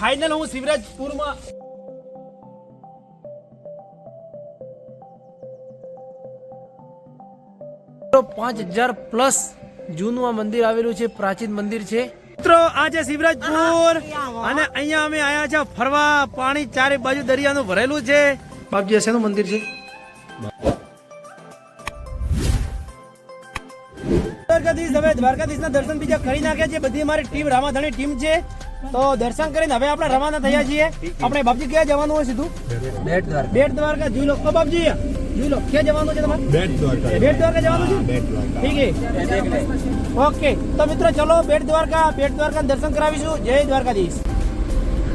Final હું શિવરાજપુરમાં પાંચ હજાર પ્લસ જૂનું આ મંદિર આવેલું છે પ્રાચીન મંદિર છે. મિત્રો આ છે શિવરાજપુર અને અહીંયા અમે આયા છે ફરવા. પાણી ચારે બાજુ દરિયાનું ભરેલું છે. બાપજી હશે મંદિર છે? દ્વારકાધીશ હવે દ્વારકાધીશના દર્શન બીજા કરી નાખ્યા છે. બધી અમારી ટીમ રામાધાની ટીમ છે. તો દર્શન કરીને હવે આપણે રવાના થયા છીએ. આપણે બાપજી ક્યાં જવાનું હોય સીધું? બેટ દ્વારકા. બેટ દ્વારકા. જોઈ લો. તો બાપજી જોઈ લો. ક્યાં જવાનું છે તમારે? બેટ દ્વારકા. બેટ દ્વારકા જવાનું છે? ઠીક છે. ઓકે. તો મિત્રો ચલો બેટ દ્વારકા બેટ દ્વારકા દર્શન કરાવીશું. જય દ્વારકાધીશ.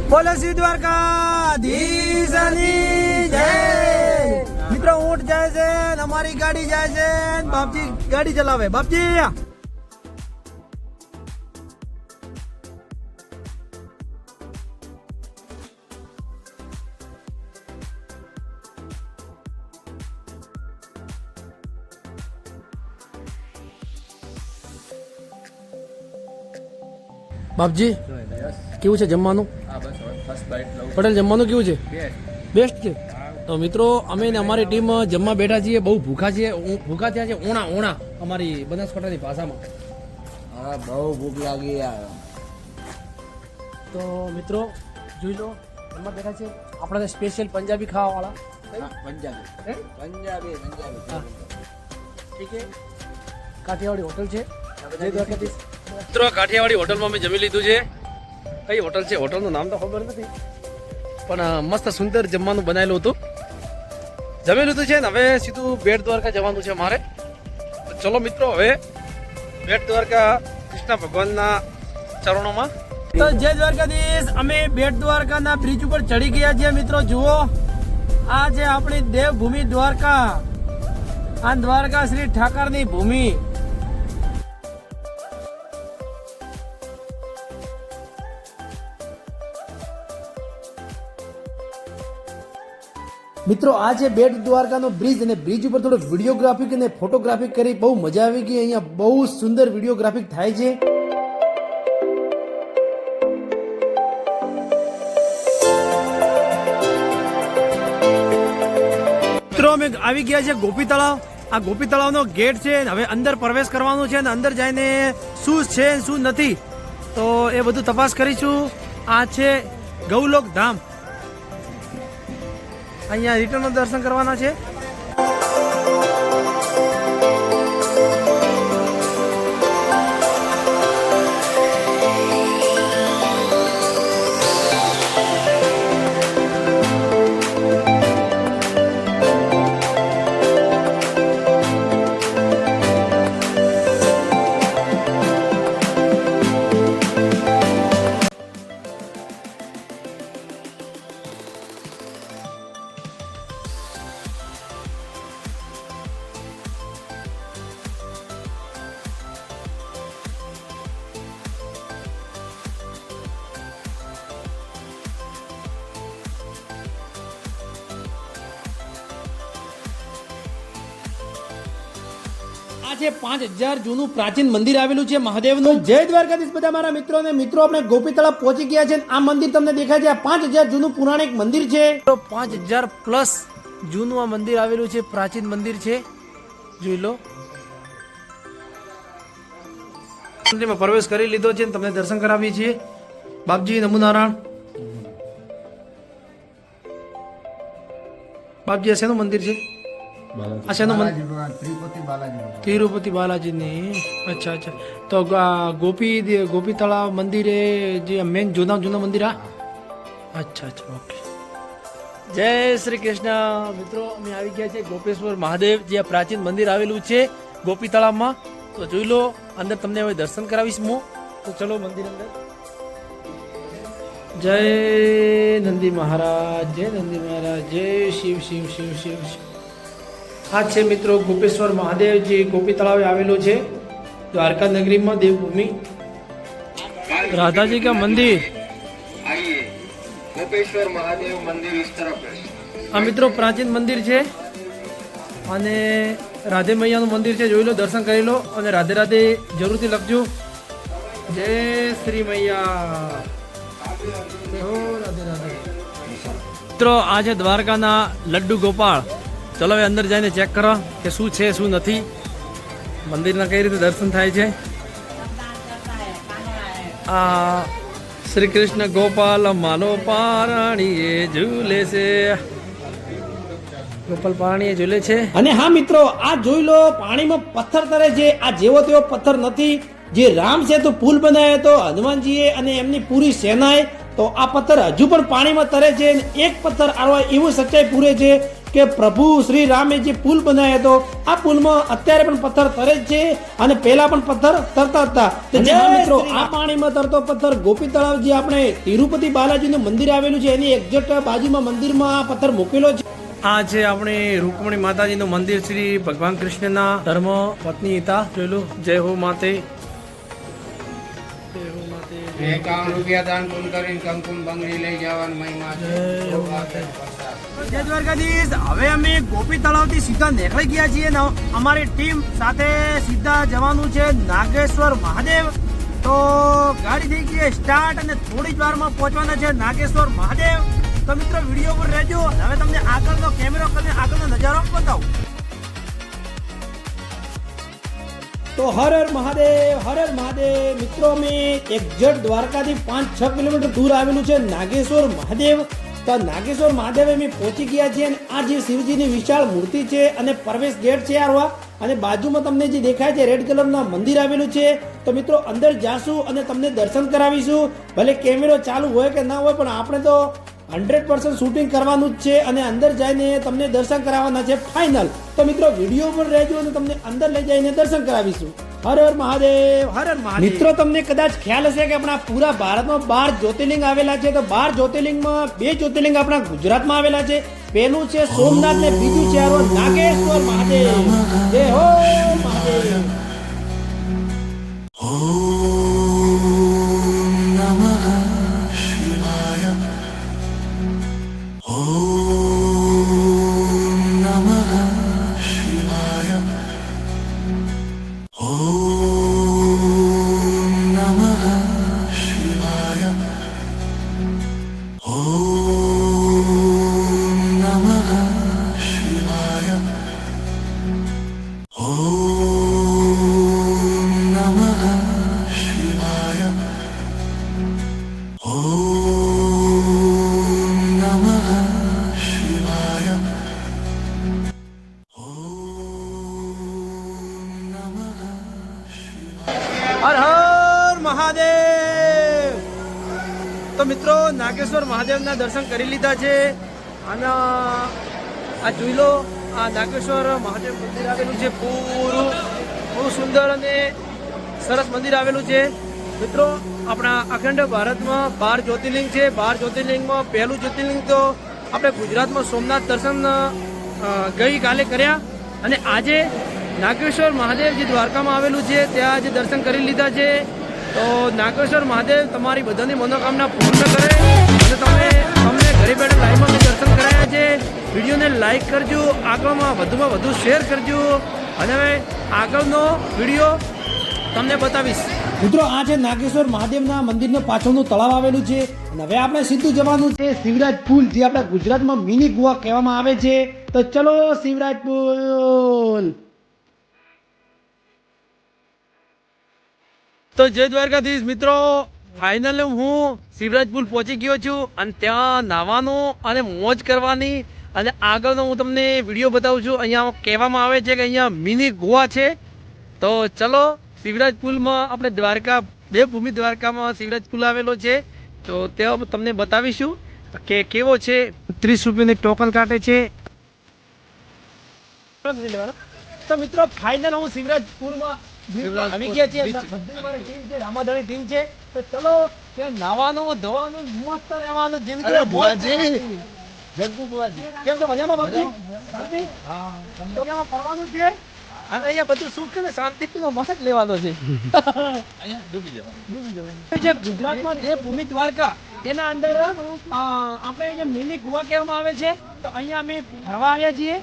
બોલો શ્રી દ્વારકાધીશની જય. મિત્રો ઊંટ જાય છે અમારી ગાડી જાય છે બાપજી ગાડી ચલાવે. બાપજી બાપજી કેવું છે જમવાનું? પટેલ જમવાનું કેવું છે? બેસ્ટ છે તો મિત્રો અમે ને અમારી ટીમ જમવા બેઠા છીએ બહુ ભૂખા છીએ ભૂખા થયા છે ઓણા ઓણા અમારી બનાસકાંઠાની ભાષામાં. હા બહુ ભૂખ લાગી યાર. તો મિત્રો જોઈ લો જમવા બેઠા છે આપણા સ્પેશિયલ પંજાબી ખાવાવાળા. પંજાબી. પંજાબી પંજાબી. ઠીક છે. કાઠિયાવાડી હોટલ છે. મિત્રો કાઠિયાવાડી હોટલમાં અમે જમી લીધું છે. કઈ હોટલ છે? હોટલનું નામ તો ખબર નથી. પણ મસ્ત સુંદર જમવાનું બનાવેલું હતું. જમી લીધું છે ને, હવે સીધું બેટ દ્વારકા જવાનું છે મારે. ચલો મિત્રો, હવે બેટ દ્વારકા કૃષ્ણ ભગવાનના ચરણોમાં. તો જય દ્વારકાધીશ. અમે બેટ દ્વારકાના બ્રિજ ઉપર ચડી ગયા છીએ મિત્રો, જુઓ. આ છે આપણી દેવભૂમિ દ્વારકા. આ દ્વારકા શ્રી ઠાકરની ભૂમિ. મિત્રો, આ છે બેટ દ્વારકાનો બ્રિજ અને બ્રિજ ઉપર થોડો વિડીયોગ્રાફિક અને ફોટોગ્રાફિક કરી બહુ મજા આવી ગઈ. અહીંયા બહુ સુંદર વિડીયોગ્રાફિક થાય છે. મિત્રો, અમે આવી ગયા છે ગોપી તળાવ આ ગોપી તળાવનો ગેટ છે હવે અંદર પ્રવેશ કરવાનો છે અને અંદર જઈને શું છે શું નથી, તો એ બધું તપાસ કરીશું. આ છે ગૌલોક ધામ. અહીંયા રિટર્નનું દર્શન કરવાના છે. આ છે પાંચ હજાર જૂનું પ્રાચીન મંદિર આવેલું છે મહાદેવનું. જય દ્વારકાધીશ બધા મારા મિત્રો ને મિત્રો આપણે ગોપી તળાવ પહોંચી ગયા છે આ મંદિર તમને દેખાય છે. આ પાંચ હજાર જૂનું પુરાણિક મંદિર છે. પાંચ હજાર પ્લસ જૂનું આ મંદિર આવેલું છે પ્રાચીન મંદિર છે. જોઈ લો. મંદિરમાં પ્રવેશ કરી લીધો છે અને તમને દર્શન કરાવીએ છીએ. બાપજી નમુનારાયણ. બાપજી આ શેનું મંદિર છે? બાલાજી. તિરુપતિ બાલાજીની. અચ્છા અચ્છા. તો ગોપી ગોપી તળાવ મંદિરે જે મેન જૂના જૂના મંદિર આ? અચ્છા અચ્છા ઓકે. જય શ્રી કૃષ્ણ. મિત્રો અમે આવી ગયા છે ગોપેશ્વર મહાદેવ જે પ્રાચીન મંદિર આવેલું છે ગોપી તળાવમાં તો જોઈ લો અંદર તમને હવે દર્શન કરાવીશ હું. તો ચલો મંદિર અંદર. જય નંદી મહારાજ જય નંદી મહારાજ જય શિવ શિવ શિવ શિવ શિવ. આ છે મિત્રો ગોપેશ્વર મહાદેવ જે ગોપી તળાવે આવેલું છે. દ્વારકા નગરીમાં દેવભૂમિ. રાધાજી કા મંદિર? ગોપેશ્વર મહાદેવ મંદિર આ મિત્રો પ્રાચીન મંદિર છે. અને રાધે મૈયાનું મંદિર છે જોઈ લો દર્શન કરી લો અને રાધે રાધે જરૂરથી લખજો. જય શ્રી મૈયા. રાધે રાધે. મિત્રો આજે દ્વારકાના લડ્ડુ ગોપાળ. ચલો હવે અંદર જઈને ચેક કરો કે શું છે, શું નથી. મંદિરના કઈ રીતે દર્શન થાય છે. આ શ્રી કૃષ્ણ ગોપાલ માલો પારણીએ ઝૂલે છે. ગોપાલ પાણી ઝૂલે છે. અને હા મિત્રો, આ જોઈ લો, પાણીમાં પથ્થર તરે છે. આ જેવો તેવો પથ્થર નથી. જે રામ સેતુ પુલ બનાવ્યો હતો, હનુમાનજીએ અને એમની પૂરી સેનાએ. તો આ પથ્થર હજુ પણ પાણીમાં તરે છે એક પથ્થર આવા એવું સચ્ચાઈ પૂરે છે કે પ્રભુ શ્રી રામે જે પુલ બનાવ્યો હતો આ પુલમાં અત્યારે પણ પથ્થર તરે જ છે અને પહેલા પણ પથ્થર તરતા હતા. તો જે મિત્રો આ પાણીમાં તરતો પથ્થર ગોપી તળાવ જે આપણે તિરુપતિ બાલાજીનું મંદિર આવેલું છે એની એક્ઝેક્ટ બાજુમાં મંદિરમાં આ પથ્થર મૂકેલો છે. આ છે આપણે રૂકમણી માતાજીનું મંદિર શ્રી ભગવાન કૃષ્ણના ધર્મ પત્ની હતા. જોયેલું જય હો માતે જય હો માતે. એકાવન રૂપિયા દાન પૂન કરીને કંકુમ બંગડી લઈ જવાની મહિમા જય દ્વારકાધીશ. હવે અમે ગોપી તળાવથી સીધા નીકળી ગયા છીએ ને અમારી ટીમ સાથે સીધા જવાનું છે નાગેશ્વર મહાદેવ. તો ગાડી થઈ ગઈ સ્ટાર્ટ અને થોડી જ વારમાં પહોંચવાના છે નાગેશ્વર મહાદેવ. તો મિત્રો વીડિયો પર રહેજો. હવે તમને આગળનો કેમેરો કરીને આગળનો નજારો બતાવું. તો હર હર મહાદેવ, હર હર મહાદેવ. મિત્રો, અમે એક્ઝેક્ટ દ્વારકાથી પાંચ, છ કિલોમીટર દૂર આવેલું છે નાગેશ્વર મહાદેવ. તો નાગેશ્વર મહાદેવ અમે પહોંચી ગયા છીએ અને આ જે શિવજીની વિશાળ મૂર્તિ છે અને પ્રવેશ ગેટ છે આરવા અને બાજુમાં તમને જે દેખાય છે રેડ કલરના મંદિર આવેલું છે. તો મિત્રો, અંદર જાશું અને તમને દર્શન કરાવીશું. ભલે કેમેરો ચાલુ હોય કે ના હોય, પણ આપણે તો હંડ્રેડ પર્સન્ટ શૂટિંગ કરવાનું જ છે અને અંદર જઈને તમને દર્શન કરાવવાના છે ફાઇનલ. તો મિત્રો વીડિયો પર રહેજો અને તમને અંદર લઈ જઈને દર્શન કરાવીશું. હર હર મહાદેવ. હર હર મહાદેવ. મિત્રો તમને કદાચ ખ્યાલ હશે કે આપણા પૂરા ભારતમાં બાર જ્યોતિર્લિંગ આવેલા છે. તો બાર જ્યોતિર્લિંગમાં બે જ્યોતિર્લિંગ આપણા ગુજરાતમાં આવેલા છે. પહેલું છે સોમનાથ ને બીજું છે આરો નાગેશ્વર મહાદેવ. જય હો મહાદેવ. હર મિત્રો નાગેશ્વર મહાદેવના દર્શન કરી લીધા છે. અને આ જોઈ લો, આ નાગેશ્વર મહાદેવ મંદિર આવેલું છે. પૂરું બહુ સુંદર અને સરસ મંદિર આવેલું છે. મિત્રો, આપણા અખંડ ભારતમાં બાર જ્યોતિર્લિંગ છે. બાર જ્યોતિર્લિંગમાં પહેલું જ્યોતિર્લિંગ તો આપણે ગુજરાતમાં સોમનાથ દર્શન ગઈકાલે કર્યા. અને આજે નાગેશ્વર મહાદેવ જે દ્વારકામાં આવેલું છે. ત્યાં જે દર્શન કરી લીધા છે. તો નાગેશ્વર મહાદેવ તમારી બધાની મનોકામના પૂર્ણ કરે અને તમે તમને ઘરે બેઠા લાઈવમાં દર્શન કરાયા છે. વિડીયોને લાઈક કરજો, આગળમાં વધુમાં વધુ શેર કરજો. અને હવે આગળનો વીડિયો તમને બતાવીશ. મિત્રો, આ છે નાગેશ્વર મહાદેવના મંદિરનો પાછળનું તળાવ આવેલું છે. હવે આપણે સીધું જવાનું છે શિવરાજ પુલ, જે આપણા ગુજરાતમાં મિની ગોવા કહેવામાં આવે છે. તો ચલો શિવરાજ પુલ. તો જય દ્વારકાધીશ મિત્રો. ફાઇનલ હું શિવરાજપુર પહોંચી ગયો છું અને ત્યાં નાહવાનું અને મોજ કરવાની અને આગળનો હું તમને વીડિયો બતાવું છું. અહીંયા કહેવામાં આવે છે કે અહીંયા મિની ગોવા છે. તો ચલો શિવરાજપુરમાં આપણે દ્વારકા બે ભૂમિ દ્વારકામાં શિવરાજપુર આવેલો છે. તો ત્યાં તમને બતાવીશું કે કેવો છે. ત્રીસ રૂપિયાની ટોકન કાઢે છે. તો મિત્રો ફાઇનલ હું શિવરાજ પુલમાં આવી ગયા બધી મારી ટીમ છે રામાધણી ટીમ છે. તો ચલો ત્યાં નાવાનું ધોવાનું મસ્ત રહેવાનું જિંદગી કેમ છો મજામાં બાપજી? શાંતિ? ફરવાનું છે? અને અહીંયા બધું સુખ ને શાંતિ મસ્ત લેવાનો છે. જે ગુજરાતમાં જે ભૂમિ દ્વારકા તેના અંદર આપણે જે મિની ગોવા કહેવામાં આવે છે તો અહીંયા અમે ફરવા આવ્યા છીએ.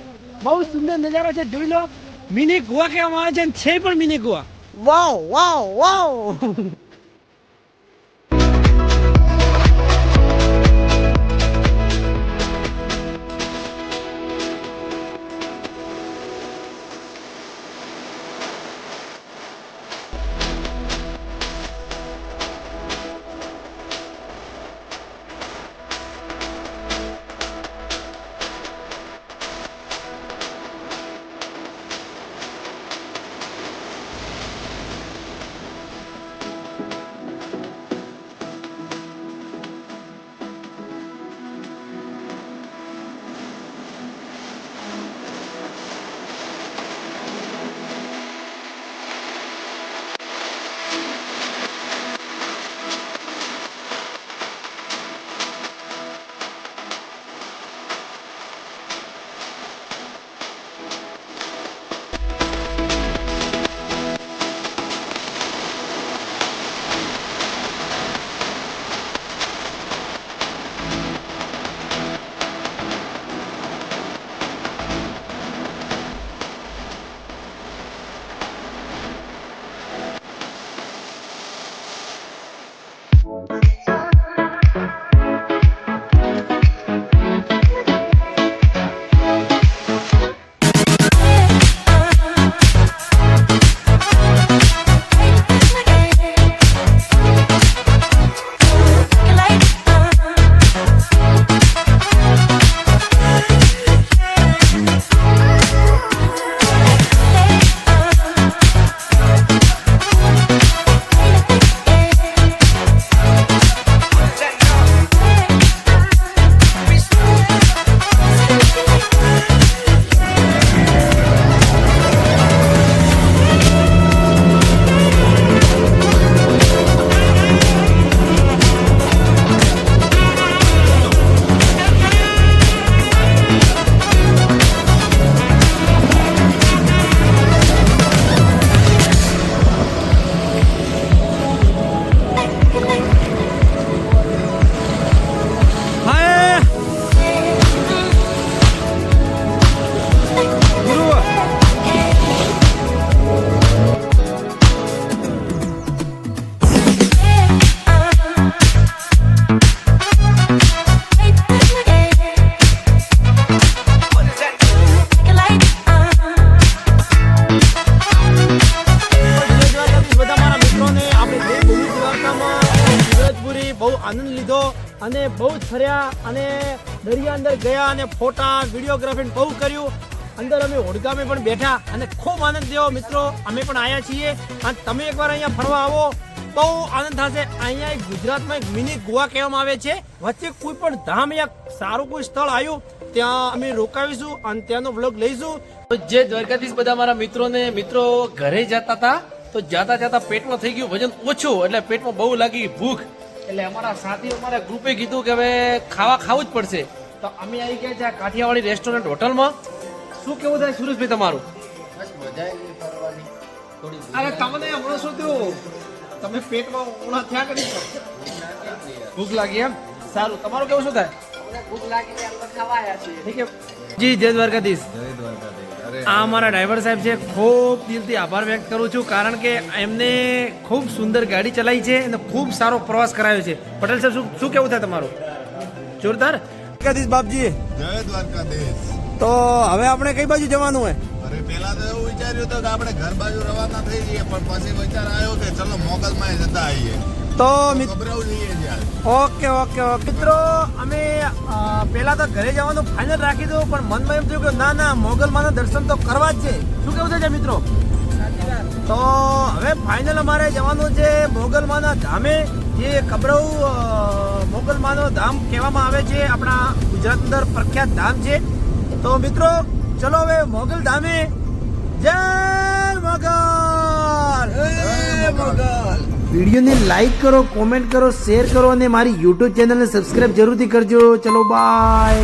બહુ સુંદર નજારો છે જોઈ લો. મિની ગોવા કહેવામાં આવે છે છે પણ મિની ગોવા. વાવ વાવ વાવ બહુ જ ફર્યા અને દરિયા અંદર ગયા અને ફોટા, વિડીયોગ્રાફી બહુ કર્યું. અંદર અમે ઓડગામે પણ બેઠા અને ખૂબ આનંદ થયો મિત્રો. અમે પણ આવ્યા છીએ. અને તમે એકવાર અહીંયા ફરવા આવો, બહુ આનંદ થશે. અહીંયા ગુજરાતમાં એક મિની ગોવા કહેવામાં આવે છે. વચ્ચે કોઈ પણ ધામ યા સારું કોઈ સ્થળ આવ્યું, ત્યાં અમે રોકાવીશું અને ત્યાંનો વ્લોગ લઈશું. તો જે દ્વારકાધીશ બધા મારા મિત્રોને, મિત્રો ઘરે જતા હતા, તો જાતા જાતા પેટમાં થઈ ગયું વજન ઓછું, એટલે પેટમાં બહુ લાગી ભૂખ. એટલે અમારા સાથીઓ અમારા ગ્રુપે કીધું કે હવે ખાવા ખાવું જ પડશે. તો અમે આવી ગયા છે આ કાઠિયાવાડી રેસ્ટોરન્ટ હોટલમાં. શું કેવું થાય સુરેશભાઈ તમારું? અરે તમને હમણાં શું થયું તમે પેટમાં ઉણા થયા કરી ભૂખ લાગી એમ? સારું. તમારું કેવું શું થાય? ઠીક છે. જી જય દ્વારકાધીશ. આ અમારા ડ્રાઈવર સાહેબ છે. ખૂબ દિલથી આભાર વ્યક્ત કરું છું કારણ કે એમને ખૂબ સુંદર ગાડી ચલાવી છે અને ખૂબ સારો પ્રવાસ કરાયો છે. પટેલ સાહેબ શું શું કેવું થાય તમારું? જોરદાર. દ્વારકાધીશ બાપજી. જય દ્વારકાધીશ. તો હવે આપણે કઈ બાજુ જવાનું હોય? અરે પેલા તો એવું વિચાર્યું હતું કે આપણે ઘર બાજુ રવાના થઈ જઈએ પણ પછી વિચાર આવ્યો કે ચલો મોગલમાં જતા આવીએ. તો ઓકે ઓકે ઓકે. મિત્રો, અમે પહેલા તો ઘરે જવાનું ફાઇનલ રાખી દઉં પણ મનમાં એમ થયું કે ના ના મોગલમાના દર્શન તો કરવા જ છે. શું કેવું છે મિત્રો? તો હવે ફાઇનલ અમારે જવાનું છે મોગલમાના ધામે, જે કબરવ મોગલમાનો ધામ કહેવામાં આવે છે, આપણા ગુજરાત અંદર પ્રખ્યાત ધામ છે. તો મિત્રો, ચલો હવે મોગલ ધામે. જય મોગલ! વિડીયોને લાઈક કરો કોમેન્ટ કરો શેર કરો અને મારી યુટ્યુબ ચેનલને સબસ્ક્રાઈબ જરૂરથી કરજો. ચલો બાય